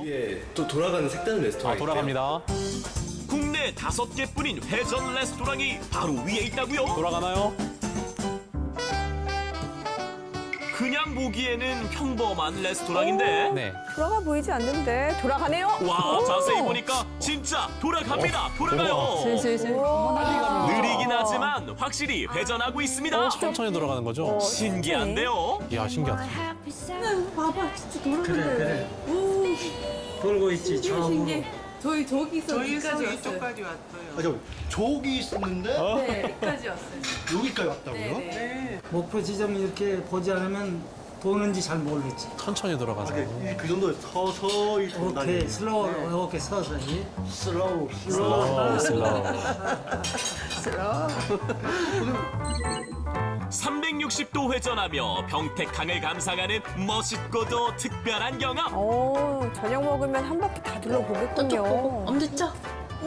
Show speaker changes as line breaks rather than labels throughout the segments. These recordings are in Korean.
위에 또 돌아가는 색다른 레스토랑
아, 돌아갑니다.
국내 다섯 개뿐인 회전 레스토랑이 바로 위에 있다고요?
돌아가나요?
그냥 보기에는 평범한 레스토랑인데
네.
돌아가 보이지 않는데 돌아가네요.
와
오!
자세히 보니까 진짜 돌아갑니다 돌아가요
슬슬슬.
느리긴 하지만 확실히 회전하고 있습니다
천천히 돌아가는 거죠?
신기한데요
이야, 신기하다.
봐봐, 진짜 돌아간다.
돌고 있지 저으로
저희 저기서 여기까지 왔어요.
이쪽까지 왔어요.
아, 저 저기 있었는데
네, 여기까지 왔어요.
여기까지 왔다고요?
네.
목표 지점 이렇게 보지 않으면 도는지 잘 모르겠지.
천천히 돌아가서.
그, 그 정도 서서히 좀
오케이 슬로우 이렇게 서서히
슬로우 슬로우
슬로우, 슬로우.
360도 회전하며 평택항을 감상하는 멋있고도 특별한 경험.
오, 저녁 먹으면 한 바퀴 다 둘러보겠군요.
엄지척.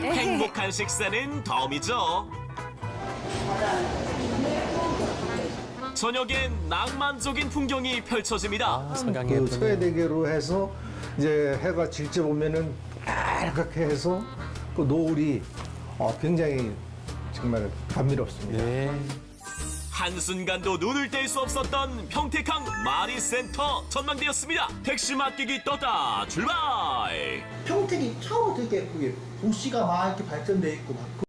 행복한 식사는 덤이죠 저녁엔 낭만적인 풍경이 펼쳐집니다
아, 석양이
그
예쁘네.
서해대교로 해서 이제 해가 질 때 보면은 빨갛게 해서 그 노을이 어, 굉장히 정말 감미롭습니다.
네.
한순간도 눈을 뗄 수 없었던 평택항 마리센터 전망대였습니다 택시 맡기기 떴다 출발
평택이 차로 되게 도시가 막 이렇게 발전돼 있고 막